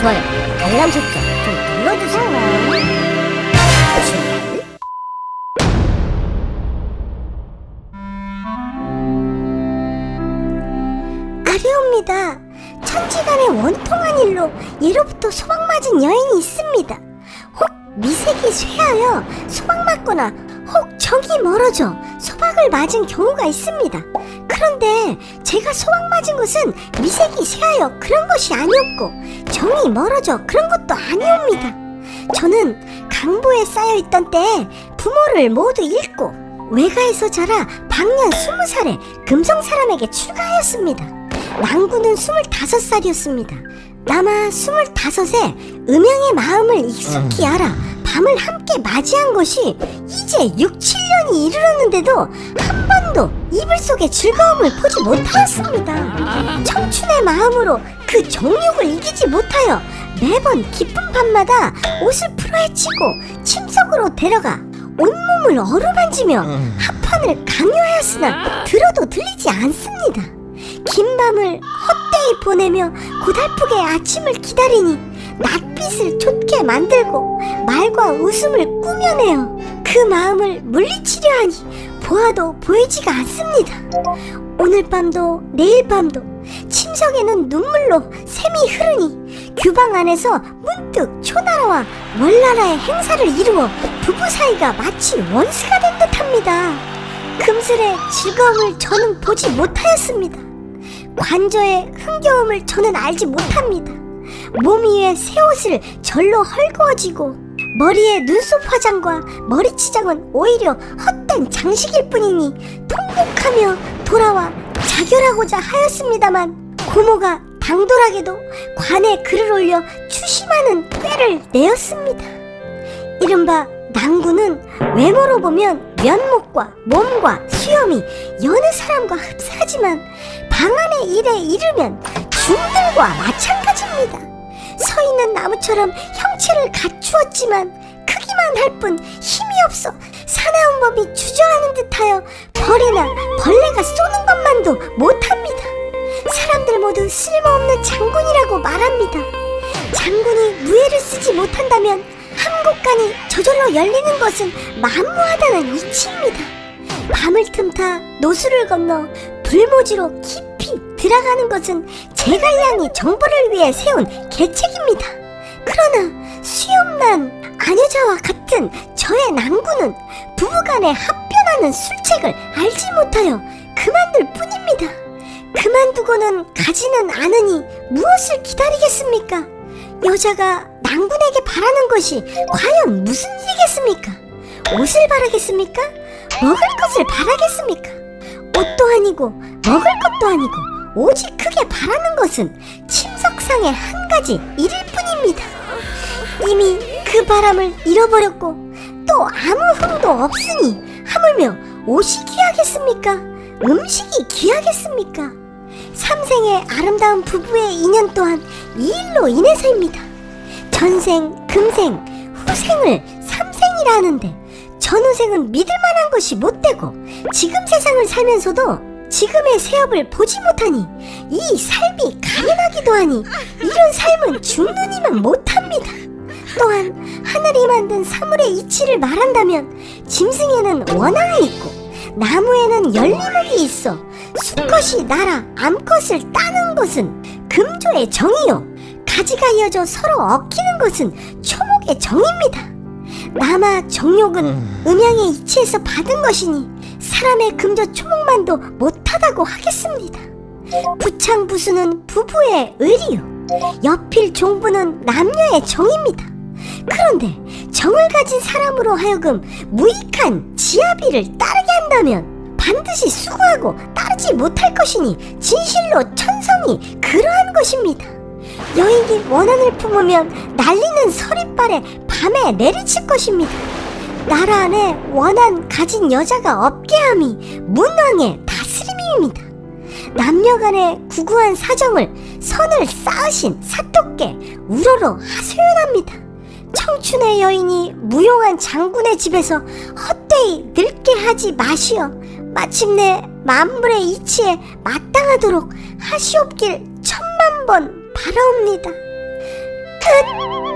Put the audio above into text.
좋아요, 알람 설정 좀 눌러주세요. 아뢰옵니다. 천지간의 원통한 일로 예로부터 소방맞은 여인이 있습니다. 혹 미색이 쇠하여 소방맞거나 혹 정이 멀어져 소박을 맞은 경우가 있습니다. 그런데 제가 소방맞은 것은 미색이 쇠하여 그런 것이 아니었고 정이 멀어져 그런 것도 아니옵니다. 저는 강보에 쌓여있던 때에 부모를 모두 잃고 외가에서 자라 방년 스무 살에 금성 사람에게 출가하였습니다. 낭구는 스물다섯 살이었습니다. 남아 스물다섯에 음양의 마음을 익숙히 알아 밤을 함께 맞이한 것이 이제 6, 7년이 이르렀는데도 한 번도 이불 속의 즐거움을 보지 못하였습니다. 청춘의 마음으로 그 정욕을 이기지 못하여 매번 기쁜 밤마다 옷을 풀어헤치고 침석으로 데려가 온몸을 어루만지며 합판을 강요하였으나 들어도 들리지 않습니다. 긴 밤을 헛되이 보내며 고달프게 아침을 기다리니 낯빛을 좇게 만들고 말과 웃음을 꾸며내어 그 마음을 물리치려 하니 보아도 보이지가 않습니다. 오늘 밤도 내일 밤도 침석에는 눈물로 샘이 흐르니 규방 안에서 문득 초나라와 월나라의 행사를 이루어 부부 사이가 마치 원수가 된 듯합니다. 금슬의 즐거움을 저는 보지 못하였습니다. 관저의 흥겨움을 저는 알지 못합니다. 몸 위에 새 옷을 절로 헐거워지고 머리에 눈썹 화장과 머리 치장은 오히려 헛된 장식일 뿐이니 통곡하며 돌아와 자결하고자 하였습니다만 고모가 당돌하게도 관에 글을 올려 추심하는 꾀를 내었습니다. 이른바 낭구는 외모로 보면 면목과 몸과 수염이 여느 사람과 흡사하지만 방안의 일에 이르면 중들과 마찬가지입니다. 서 있는 나무처럼 형체를 갖추었지만 크기만 할 뿐 힘이 없어 사나운 법이 주저하는 듯하여 벌이나 벌레가 쏘는 것만도 못합니다. 사람들 모두 쓸모없는 장군이라고 말합니다. 장군이 무예를 쓰지 못한다면 함곡간이 저절로 열리는 것은 만무하다는 이치입니다. 밤을 틈타 노수를 건너 불모지로 깊이 들어가는 것은 제갈량이 정보를 위해 세운 계책입니다. 그러나 수염난 아녀자와 같은 저의 낭구는 부부간에 합변하는 술책을 알지 못하여 그만둘 뿐입니다. 그만두고는 가지는 않으니 무엇을 기다리겠습니까? 여자가 낭군에게 바라는 것이 과연 무슨 일이겠습니까? 옷을 바라겠습니까? 먹을 것을 바라겠습니까? 옷도 아니고 먹을 것도 아니고 오직 크게 바라는 것은 침석상의 한 가지 일일 뿐입니다. 이미 그 바람을 잃어버렸고 또 아무 흥도 없으니 하물며 옷이 귀하겠습니까? 음식이 귀하겠습니까? 삼생의 아름다운 부부의 인연 또한 이 일로 인해서입니다. 전생, 금생, 후생을 삼생이라 하는데 전후생은 믿을 만한 것이 못 되고 지금 세상을 살면서도 지금의 세업을 보지 못하니 이 삶이 가련하기도 하니 이런 삶은 죽느니만 못합니다. 또한 하늘이 만든 사물의 이치를 말한다면 짐승에는 원앙이 있고 나무에는 열리목이 있어 수컷이 날아 암컷을 따는 것은 금조의 정이요 가지가 이어져 서로 얽히는 것은 초목의 정입니다. 남아 정욕은 음양의 이치에서 받은 것이니 사람의 금조 초목만도 못하다고 하겠습니다. 부창부수는 부부의 의리요 여필 종부는 남녀의 정입니다. 그런데 정을 가진 사람으로 하여금 무익한 지아비를 따르게 한다면 반드시 수고하고 따르지 못할 것이니 진실로 천성이 그러한 것입니다. 여인이 원한을 품으면 날리는 서리발에 밤에 내리칠 것입니다. 나라 안에 원한 가진 여자가 없게 함이 문왕의 다스림입니다. 남녀 간의 구구한 사정을 선을 쌓으신 사토께 우러러 하소연합니다. 청춘의 여인이 무용한 장군의 집에서 헛되이 늙게 하지 마시어 마침내 만물의 이치에 마땅하도록 하시옵길 천만 번 바라옵니다. 끝.